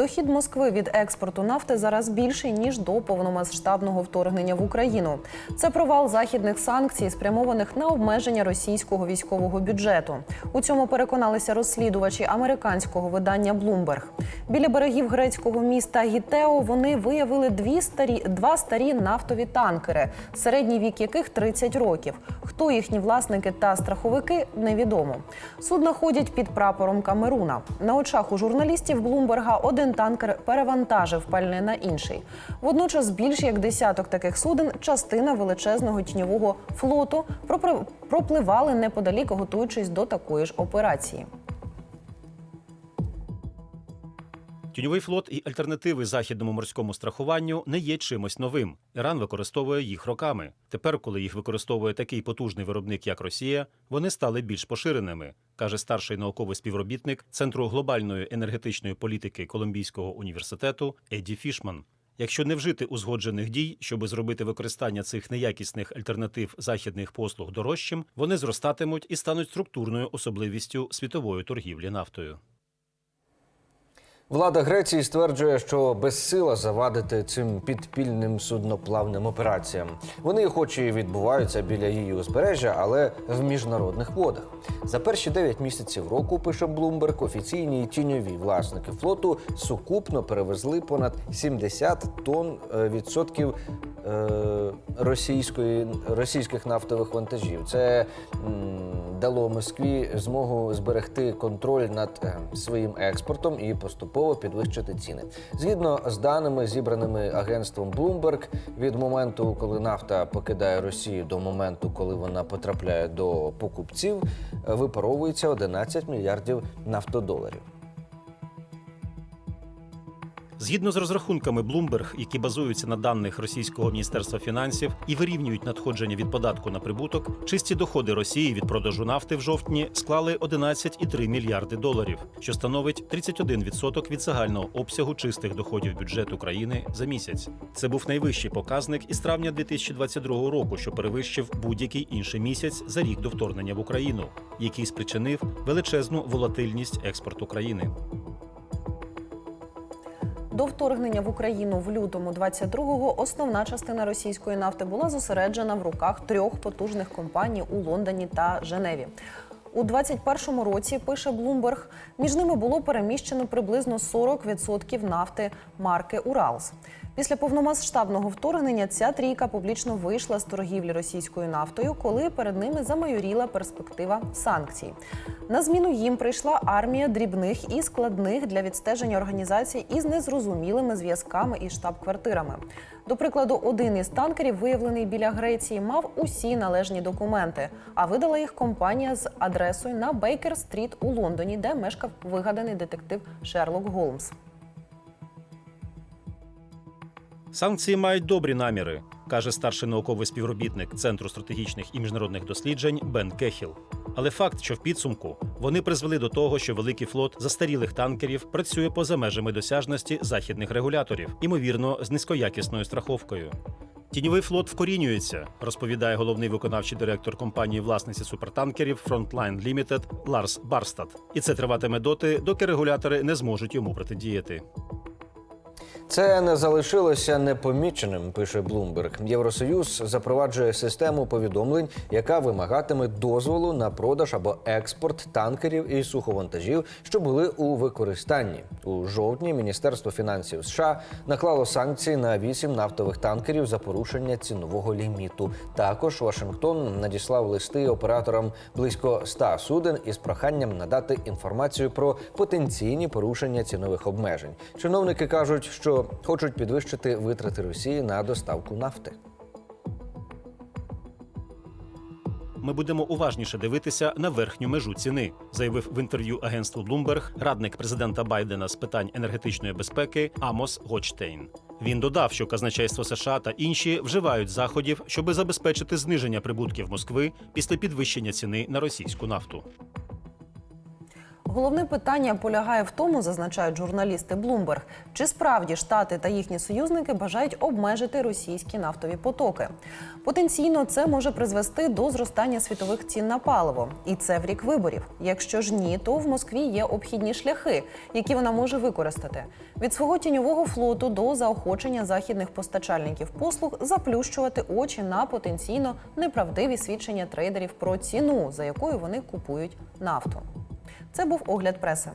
Дохід Москви від експорту нафти зараз більший ніж до повномасштабного вторгнення в Україну. Це провал західних санкцій, спрямованих на обмеження російського військового бюджету. У цьому переконалися розслідувачі американського видання Bloomberg. Біля берегів грецького міста Гітео вони виявили дві старі два старі нафтові танкери, середній вік яких 30 років. Хто їхні власники та страховики, невідомо. Судна ходять під прапором Камеруна. На очах у журналістів Блумберга один танкер перевантажив пальне на інший. Водночас більш як десяток таких суден, частина величезного тіньового флоту, пропливали неподалік, готуючись до такої ж операції. Тіньовий флот і альтернативи західному морському страхуванню не є чимось новим. Іран використовує їх роками. Тепер, коли їх використовує такий потужний виробник, як Росія, вони стали більш поширеними, каже старший науковий співробітник Центру глобальної енергетичної політики Колумбійського університету Еді Фішман. Якщо не вжити узгоджених дій, щоби зробити використання цих неякісних альтернатив західних послуг дорожчим, вони зростатимуть і стануть структурною особливістю світової торгівлі нафтою. Влада Греції стверджує, що безсила завадити цим підпільним судноплавним операціям. Вони, хоч і відбуваються біля її узбережжя, але в міжнародних водах. За перші 9 місяців року, пише Блумберг, офіційні і тіньові власники флоту сукупно перевезли понад 70 тонн е, відсотків е, російської російських нафтових вантажів. Це м, дало Москві змогу зберегти контроль над е, своїм експортом і поступово підвищити ціни. Згідно з даними, зібраними агентством Bloomberg, від моменту, коли нафта покидає Росію, до моменту, коли вона потрапляє до покупців, е, випаровується 11 мільярдів нафтодоларів. Згідно з розрахунками Bloomberg, які базуються на даних Російського міністерства фінансів і вирівнюють надходження від податку на прибуток, чисті доходи Росії від продажу нафти в жовтні склали 11,3 мільярди доларів, що становить 31% від загального обсягу чистих доходів бюджету країни за місяць. Це був найвищий показник із травня 2022 року, що перевищив будь-який інший місяць за рік до вторгнення в Україну, який спричинив величезну волатильність експорту країни. До вторгнення в Україну в лютому 22-го основна частина російської нафти була зосереджена в руках трьох потужних компаній у Лондоні та Женеві. У 21-му році пише Блумберг, між ними було переміщено приблизно 40% нафти марки Уралс. Після повномасштабного вторгнення ця трійка публічно вийшла з торгівлі російською нафтою, коли перед ними замайоріла перспектива санкцій. На зміну їм прийшла армія дрібних і складних для відстеження організацій із незрозумілими зв'язками і штаб-квартирами. До прикладу, один із танкерів, виявлений біля Греції, мав усі належні документи, а видала їх компанія з адресою на Бейкер-стріт у Лондоні, де мешкав вигаданий детектив Шерлок Голмс. Санкції мають добрі наміри, каже старший науковий співробітник Центру стратегічних і міжнародних досліджень Бен Кехіл. Але факт, що в підсумку вони призвели до того, що великий флот застарілих танкерів працює поза межами досяжності західних регуляторів, ймовірно, з низькоякісною страховкою. Тіньовий флот вкорінюється, розповідає головний виконавчий директор компанії власниці супертанкерів Frontline Limited Ларс Барстад. І це триватиме доти, доки регулятори не зможуть йому протидіяти. Це не залишилося непоміченим, пише Блумберг. Євросоюз запроваджує систему повідомлень, яка вимагатиме дозволу на продаж або експорт танкерів і суховантажів, що були у використанні. У жовтні Міністерство фінансів США наклало санкції на вісім нафтових танкерів за порушення цінового ліміту. Також Вашингтон надіслав листи операторам близько 100 суден із проханням надати інформацію про потенційні порушення цінових обмежень. Чиновники кажуть, хочуть підвищити витрати Росії на доставку нафти. Ми будемо уважніше дивитися на верхню межу ціни, заявив в інтерв'ю агентству Bloomberg радник президента Байдена з питань енергетичної безпеки Амос Гочтейн. Він додав, що казначейство США та інші вживають заходів, щоби забезпечити зниження прибутків Москви після підвищення ціни на російську нафту. Головне питання полягає в тому, зазначають журналісти Bloomberg, чи справді штати та їхні союзники бажають обмежити російські нафтові потоки. Потенційно це може призвести до зростання світових цін на паливо, і це в рік виборів. Якщо ж ні, то в Москві є обхідні шляхи, які вона може використати від свого тіньового флоту до заохочення західних постачальників послуг заплющувати очі на потенційно неправдиві свідчення трейдерів про ціну, за якою вони купують нафту. Це був огляд преси.